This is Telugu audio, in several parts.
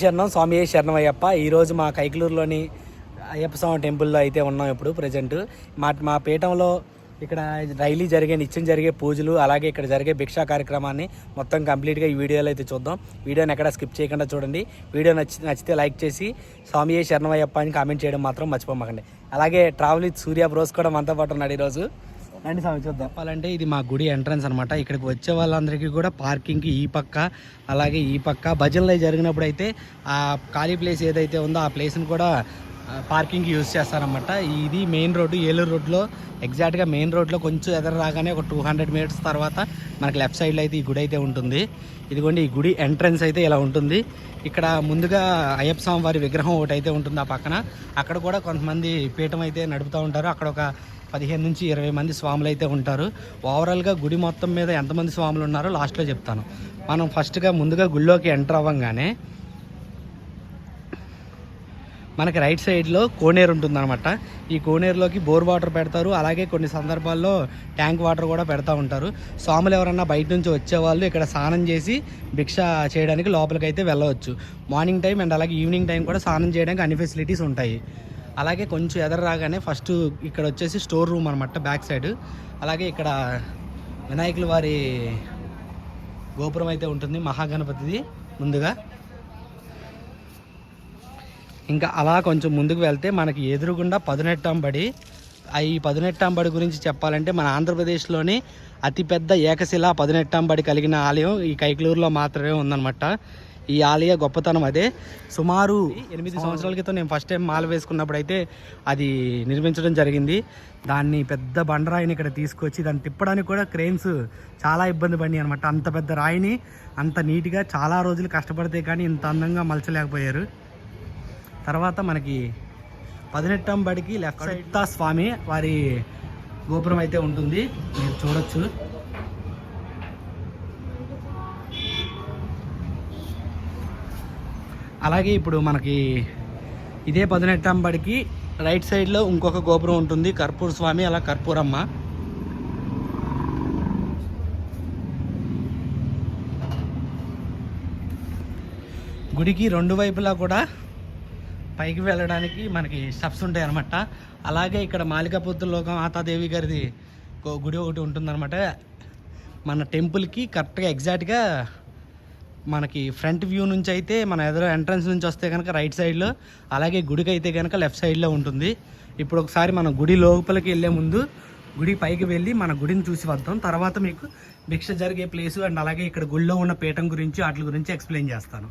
శరణం స్వామి శరణం అయ్యప్ప ఈరోజు మా కైకలూరులోని అయ్యప్ప స్వామి టెంపుల్లో అయితే ఉన్నాం ఇప్పుడు ప్రజెంట్. మా మా పీఠంలో ఇక్కడ డైలీ జరిగే నిత్యం జరిగే పూజలు అలాగే ఇక్కడ జరిగే భిక్షా కార్యక్రమాన్ని మొత్తం కంప్లీట్గా ఈ వీడియోలో అయితే చూద్దాం. వీడియోని ఎక్కడ స్కిప్ చేయకుండా చూడండి. వీడియో నచ్చి నచ్చితే లైక్ చేసి స్వామి శరణం అయ్యప్ప అని కామెంట్ చేయడం మాత్రం మర్చిపోమాకండి. అలాగే ట్రావెల్ విత్ సూర్య బ్రోస్ కూడా మనతో పాటు ఉన్నాడు ఈరోజు. రండి స్వామి చూద్దాం. చెప్పాలంటే ఇది మా గుడి ఎంట్రన్స్ అనమాట ఇక్కడికి వచ్చే వాళ్ళందరికీ కూడా పార్కింగ్కి ఈ పక్క అలాగే ఈ పక్క. భజనలు జరిగినప్పుడు అయితే ఆ ఖాళీ ప్లేస్ ఏదైతే ఉందో ఆ ప్లేస్ని కూడా పార్కింగ్ పార్కింగ్కి యూజ్ చేస్తారనమాట ఇది మెయిన్ రోడ్డు ఏలూరు రోడ్లో ఎగ్జాక్ట్గా మెయిన్ రోడ్లో కొంచెం ఎదురు రాగానే ఒక టూ హండ్రెడ్ మీటర్స్ తర్వాత మనకి లెఫ్ట్ సైడ్లో అయితే ఈ గుడి అయితే ఉంటుంది. ఇదిగోండి ఈ గుడి ఎంట్రన్స్ అయితే ఇలా ఉంటుంది. ఇక్కడ ముందుగా అయ్యప్ప స్వామి వారి విగ్రహం ఒకటి అయితే ఉంటుంది ఆ పక్కన. అక్కడ కూడా కొంతమంది పీఠం అయితే నడుపుతూ ఉంటారు. అక్కడ ఒక పదిహేను నుంచి ఇరవై మంది స్వాములు అయితే ఉంటారు. ఓవరాల్గా గుడి మొత్తం మీద ఎంతమంది స్వాములు ఉన్నారో లాస్ట్లో చెప్తాను. మనం ఫస్ట్గా ముందుగా గుళ్ళోకి ఎంటర్ అవ్వగానే మనకి రైట్ సైడ్లో కోనేరు ఉంటుందన్నమాట. ఈ కోనేరులోకి బోర్ వాటర్ పెడతారు. అలాగే కొన్ని సందర్భాల్లో ట్యాంక్ వాటర్ కూడా పెడతా ఉంటారు. స్వాములు ఎవరన్నా బయట నుంచి వచ్చేవాళ్ళు ఇక్కడ స్నానం చేసి భిక్ష చేయడానికి లోపలికి అయితే వెళ్ళవచ్చు. మార్నింగ్ టైం అండ్ అలాగే ఈవినింగ్ టైం కూడా స్నానం చేయడానికి అన్ని ఫెసిలిటీస్ ఉంటాయి. అలాగే కొంచెం ఎదర రాగానే ఫస్ట్ ఇక్కడ వచ్చేసి స్టోర్ రూమ్ అనమాట బ్యాక్ సైడ్ అలాగే ఇక్కడ వినాయకుల వారి గోపురం అయితే ఉంటుంది మహాగణపతిది ముందుగా. ఇంకా అలా కొంచెం ముందుకు వెళ్తే మనకి ఎదురుగుండా పదునెట్టంబడి ఈ పదునెట్టంబడి గురించి చెప్పాలంటే మన ఆంధ్రప్రదేశ్లోని అతిపెద్ద ఏకశిలా పదునెట్టంబడి కలిగిన ఆలయం ఈ కైకలూరులో మాత్రమే ఉందన్నమాట. ఈ ఆలయ గొప్పతనం అదే. సుమారు ఎనిమిది సంవత్సరాల క్రితం నేను ఫస్ట్ టైం మాల వేసుకున్నప్పుడు అయితే అది నిర్మించడం జరిగింది. దాన్ని పెద్ద బండరాయిని ఇక్కడ తీసుకొచ్చి దాన్ని తిప్పడానికి కూడా క్రెయిన్స్ చాలా ఇబ్బంది పడినాయి అనమాట అంత పెద్ద రాయిని అంత నీట్గా చాలా రోజులు కష్టపడితే కానీ ఇంత అందంగా మలచలేకపోయారు. తర్వాత మనకి పదినెట్టం బడికి లెఫ్ట్ సైడ్ స్వామి వారి గోపురం అయితే ఉంటుంది. మీరు చూడొచ్చు. అలాగే ఇప్పుడు మనకి ఇదే పదినెట్టం బడికి రైట్ సైడ్లో ఇంకొక గోపురం ఉంటుంది. కర్పూర స్వామి అలా కర్పూరమ్మ. గుడికి రెండు వైపులా కూడా పైకి వెళ్ళడానికి మనకి స్టెప్స్ ఉంటాయి అనమాట అలాగే ఇక్కడ మాలికాపుత్రులోకం ఆతాదేవి గారిది గుడి ఒకటి ఉంటుందన్నమాట. మన టెంపుల్కి కరెక్ట్గా ఎగ్జాక్ట్గా మనకి ఫ్రంట్ వ్యూ నుంచి అయితే మన ఎదురు ఎంట్రన్స్ నుంచి వస్తే కనుక రైట్ సైడ్లో అలాగే గుడికి అయితే కనుక లెఫ్ట్ సైడ్లో ఉంటుంది. ఇప్పుడు ఒకసారి మనం గుడి లోపలికి వెళ్ళే ముందు గుడి పైకి వెళ్ళి మన గుడిని చూసి వద్దాం. తర్వాత మీకు భిక్ష జరిగే ప్లేసు అండ్ అలాగే ఇక్కడ గుడిలో ఉన్న పీఠం గురించి వాటి గురించి ఎక్స్ప్లెయిన్ చేస్తాను.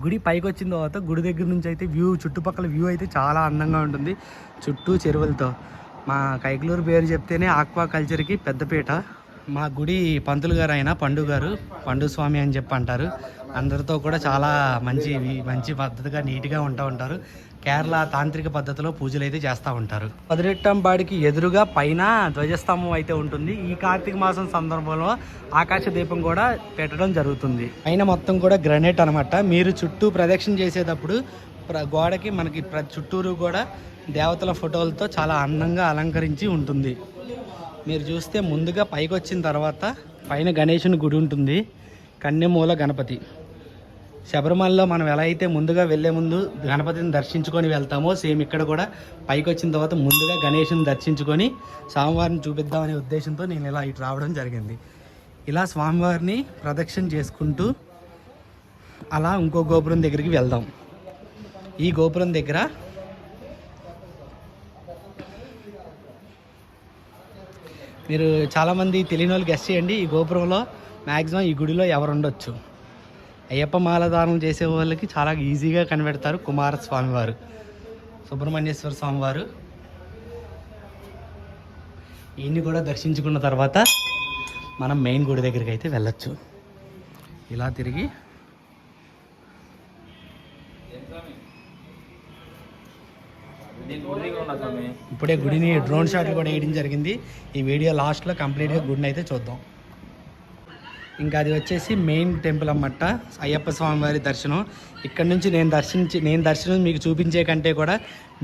గుడి పైకి వచ్చిన తర్వాత గుడి దగ్గర నుంచి అయితే వ్యూ చుట్టుపక్కల వ్యూ అయితే చాలా అందంగా ఉంటుంది. చుట్టూ చెరువులతో. మా కైకలూరు పేరు చెప్తేనే ఆక్వా కల్చర్కి పెద్దపీట. మా గుడి పంతులు గారు అయిన పండు గారు పండు స్వామి అని చెప్పి అంటారు. అందరితో కూడా చాలా మంచి మంచి పద్ధతిగా నీట్గా ఉంటూ ఉంటారు. కేరళ తాంత్రిక పద్ధతిలో పూజలు అయితే చేస్తూ ఉంటారు. పదినెట్టం బాడికి ఎదురుగా పైన ధ్వజస్తంభం అయితే ఉంటుంది. ఈ కార్తీక మాసం సందర్భంలో ఆకాశ దీపం కూడా పెట్టడం జరుగుతుంది. పైన మొత్తం కూడా గ్రనైట్ అనమాట మీరు చుట్టూ ప్రదక్షిణ చేసేటప్పుడు ప్ర- గోడకి మనకి చుట్టూరు కూడా దేవతల ఫోటోలతో చాలా అందంగా అలంకరించి ఉంటుంది. మీరు చూస్తే ముందుగా పైకి వచ్చిన తర్వాత పైన గణేశుని గుడి ఉంటుంది. కన్నెమూల గణపతి. శబరిమలలో మనం ఎలా అయితే ముందుగా వెళ్ళే ముందు గణపతిని దర్శించుకొని వెళ్తామో సేమ్ ఇక్కడ కూడా పైకి వచ్చిన తర్వాత ముందుగా గణేషుని దర్శించుకొని స్వామివారిని చూపిద్దామనే ఉద్దేశంతో నేను ఇలా ఇటు రావడం జరిగింది. ఇలా స్వామివారిని ప్రదక్షిణ చేసుకుంటూ అలా ఇంకో గోపురం దగ్గరికి వెళ్దాం. ఈ గోపురం దగ్గర మీరు చాలామంది తెలియని వాళ్ళు గెస్ట్ చేయండి ఈ గోపురంలో మ్యాక్సిమం ఈ గుడిలో ఎవరు ఉండొచ్చు? అయ్యప్ప మాల చేసే వాళ్ళకి చాలా ఈజీగా కనిపెడతారు కుమారస్వామి వారు. సుబ్రహ్మణ్యేశ్వర స్వామి వారు. ఈయన్ని కూడా దర్శించుకున్న తర్వాత మనం మెయిన్ గుడి దగ్గరికి అయితే వెళ్ళొచ్చు. ఇలా తిరిగి ఇప్పుడే గుడిని డ్రోన్ షాట్లు కూడా వేయడం జరిగింది. ఈ వీడియో లాస్ట్లో కంప్లీట్గా గుడిని అయితే చూద్దాం. ఇంకా అది వచ్చేసి మెయిన్ టెంపుల్ అన్నమాట. అయ్యప్ప స్వామి వారి దర్శనం. ఇక్కడ నుంచి నేను దర్శించి నేను దర్శనం మీకు చూపించే కంటే కూడా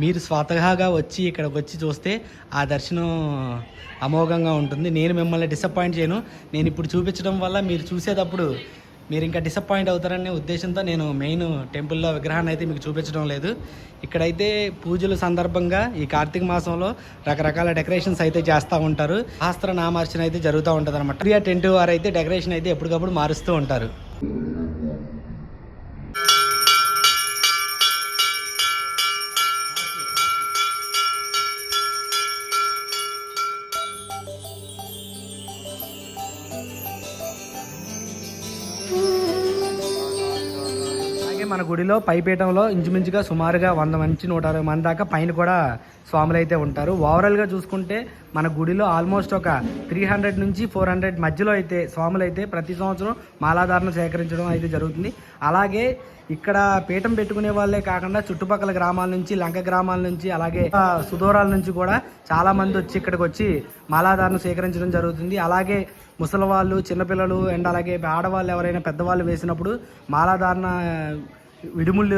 మీరు స్వతహాగా వచ్చి ఇక్కడికి వచ్చి చూస్తే ఆ దర్శనం అమోఘంగా ఉంటుంది. నేను మిమ్మల్ని డిసప్పాయింట్ చేయను. నేను ఇప్పుడు చూపించడం వల్ల మీరు చూసేటప్పుడు మీరు ఇంకా డిసప్పాయింట్ అవుతారనే ఉద్దేశంతో నేను మెయిన్ టెంపుల్లో విగ్రహాన్ని అయితే మీకు చూపించడం లేదు. ఇక్కడైతే పూజల సందర్భంగా ఈ కార్తీక మాసంలో రకరకాల డెకరేషన్స్ అయితే చేస్తూ ఉంటారు. శాస్త్ర నామార్చన అయితే జరుగుతూ ఉంటుంది అనమాట టెంట్ వారు అయితే డెకరేషన్ అయితే ఎప్పటికప్పుడు మారుస్తూ ఉంటారు. మన గుడిలో పైపీఠంలో ఇంచుమించుగా సుమారుగా వంద మంచి నూట అరవై మంది దాకా పైన కూడా స్వాములు అయితే ఉంటారు. ఓవరాల్గా చూసుకుంటే మన గుడిలో ఆల్మోస్ట్ ఒక త్రీ హండ్రెడ్ నుంచి ఫోర్ హండ్రెడ్ మధ్యలో అయితే స్వాములు అయితే ప్రతి సంవత్సరం మాలాధారణ సేకరించడం అయితే జరుగుతుంది. అలాగే ఇక్కడ పీఠం పెట్టుకునే వాళ్ళే కాకుండా చుట్టుపక్కల గ్రామాల నుంచి లంక గ్రామాల నుంచి అలాగే సుదూరాల నుంచి కూడా చాలా మంది వచ్చి ఇక్కడికి వచ్చి మాలాధారణ సేకరించడం జరుగుతుంది. అలాగే ముసలి వాళ్ళు చిన్నపిల్లలు అండ్ అలాగే ఆడవాళ్ళు ఎవరైనా పెద్దవాళ్ళు వేసినప్పుడు మాలాధారణ విడుముళ్ళు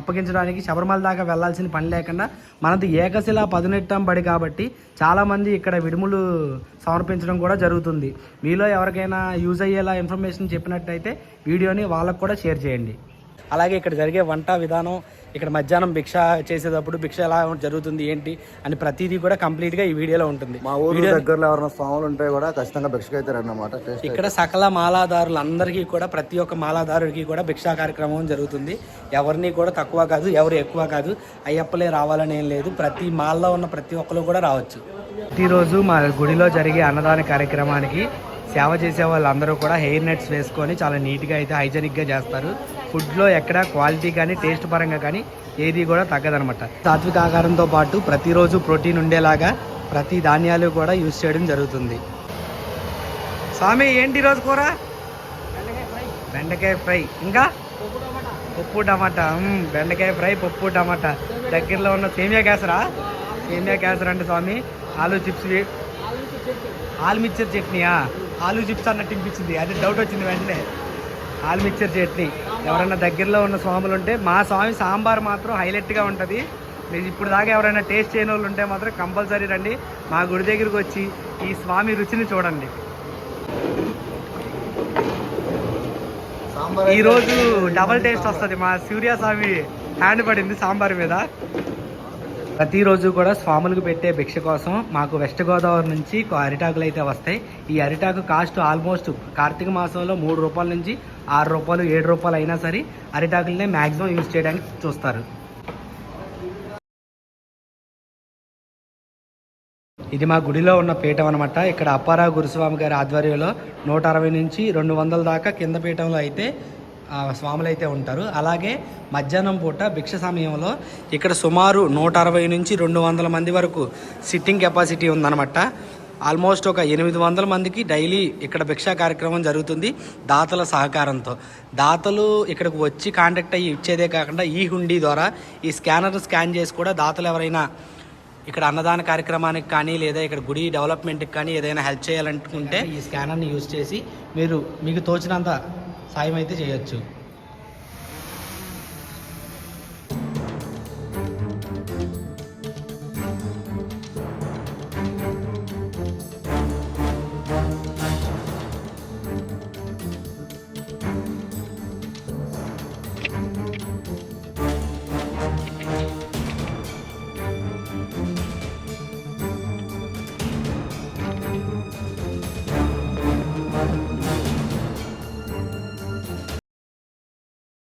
అప్పగించడానికి శబరిమల దాకా వెళ్ళాల్సిన పని లేకుండా మనది ఏకశిలా పదునెట్టం బడి కాబట్టి చాలామంది ఇక్కడ విడుములు సమర్పించడం కూడా జరుగుతుంది. మీలో ఎవరికైనా యూజ్ అయ్యేలా ఇన్ఫర్మేషన్ చెప్పినట్టయితే వీడియోని వాళ్ళకు కూడా షేర్ చేయండి. అలాగే ఇక్కడ జరిగే వంట విధానం ఇక్కడ మధ్యాహ్నం భిక్ష చేసేటప్పుడు భిక్ష ఎలా జరుగుతుంది ఏంటి అని ప్రతిదీ కూడా కంప్లీట్గా ఈ వీడియోలో ఉంటుంది. మా ఊరు దగ్గరలో ఎవరైనా స్వాములు ఉంటే కూడా ఖచ్చితంగా భిక్షకు అయితే అన్నమాట ఇక్కడ సకల మాలాదారులందరికీ కూడా ప్రతి ఒక్క మాలాదారుడికి కూడా భిక్షా కార్యక్రమం జరుగుతుంది. ఎవరిని కూడా తక్కువ కాదు ఎవరు ఎక్కువ కాదు అయ్యప్పలే రావాలని ఏం లేదు. ప్రతి మాల్లో ఉన్న ప్రతి ఒక్కరు కూడా రావచ్చు. ప్రతిరోజు మా గుడిలో జరిగే అన్నదాన కార్యక్రమానికి సేవ చేసే వాళ్ళందరూ కూడా హెయిర్ నెట్స్ వేసుకొని చాలా నీట్గా అయితే హైజెనిక్గా చేస్తారు. ఫుడ్లో ఎక్కడ క్వాలిటీ కానీ టేస్ట్ పరంగా కానీ ఏది కూడా తగ్గదనమాట సాత్విక ఆహారంతో పాటు ప్రతిరోజు ప్రోటీన్ ఉండేలాగా ప్రతి ధాన్యాలు కూడా యూజ్ చేయడం జరుగుతుంది. స్వామి ఏంటి ఈరోజు కూర? బెండకాయ ఫ్రై. ఇంకా? పప్పు టమాటా. బెండకాయ ఫ్రై పప్పు టమాటా. దగ్గరలో ఉన్న సేమియా కేసరా? సేమియా కేసరా అంటే స్వామి. ఆలు చిప్స్ ఆలు మిక్చర్ చట్నీయా ఆలు చిప్స్ అన్నట్టు అనిపించింది అది డౌట్ వచ్చింది వెంటనే. ఆలు మిక్చర్ చట్నీ ఎవరైనా దగ్గరలో ఉన్న స్వాములు ఉంటే మా స్వామి సాంబార్ మాత్రం హైలైట్గా ఉంటుంది. మీరు ఇప్పుడు దాకా ఎవరైనా టేస్ట్ చేయని వాళ్ళు ఉంటే మాత్రం కంపల్సరీ రండి. మా గుడి దగ్గరికి వచ్చి ఈ స్వామి రుచిని చూడండి. సాంబార్ ఈ రోజు డబల్ టేస్ట్ వస్తుంది. మా సూర్య స్వామి హ్యాండ్ పడింది సాంబార్ మీద. ప్రతిరోజు కూడా స్వాములకు పెట్టే భిక్ష కోసం మాకు వెస్ట్ గోదావరి నుంచి అరిటాకులు అయితే వస్తాయి. ఈ అరిటాకు కాస్ట్ ఆల్మోస్ట్ కార్తీక మాసంలో మూడు రూపాయల నుంచి ఆరు రూపాయలు ఏడు రూపాయలు అయినా సరే అరిటాకులనే మ్యాక్సిమం యూజ్ చేయడానికి చూస్తారు. ఇది మా గుడిలో ఉన్న పీఠం అనమాట ఇక్కడ అప్పారావు గురుస్వామి గారి ఆధ్వర్యంలో నూట అరవై నుంచి రెండు వందల దాకా కింద పీఠంలో అయితే స్వాములైతే స్వాములు అయితే ఉంటారు. అలాగే మధ్యాహ్నం పూట భిక్ష సమయంలో ఇక్కడ సుమారు నూట అరవై నుంచి రెండు వందల మంది వరకు సిట్టింగ్ కెపాసిటీ ఉందన్నమాట. ఆల్మోస్ట్ ఒక ఎనిమిది వందల మందికి డైలీ ఇక్కడ భిక్షా కార్యక్రమం జరుగుతుంది దాతల సహకారంతో. దాతలు ఇక్కడికి వచ్చి కాంటాక్ట్ అయ్యి ఇచ్చేదే కాకుండా ఈ హుండీ ద్వారా ఈ స్కానర్ స్కాన్ చేసి కూడా దాతలు ఎవరైనా ఇక్కడ అన్నదాన కార్యక్రమానికి కానీ లేదా ఇక్కడ గుడి డెవలప్మెంట్కి కానీ ఏదైనా హెల్ప్ చేయాలనుకుంటే ఈ స్కానర్ని యూజ్ చేసి మీరు మీకు తోచినంత సాయం అయితే చేయొచ్చు.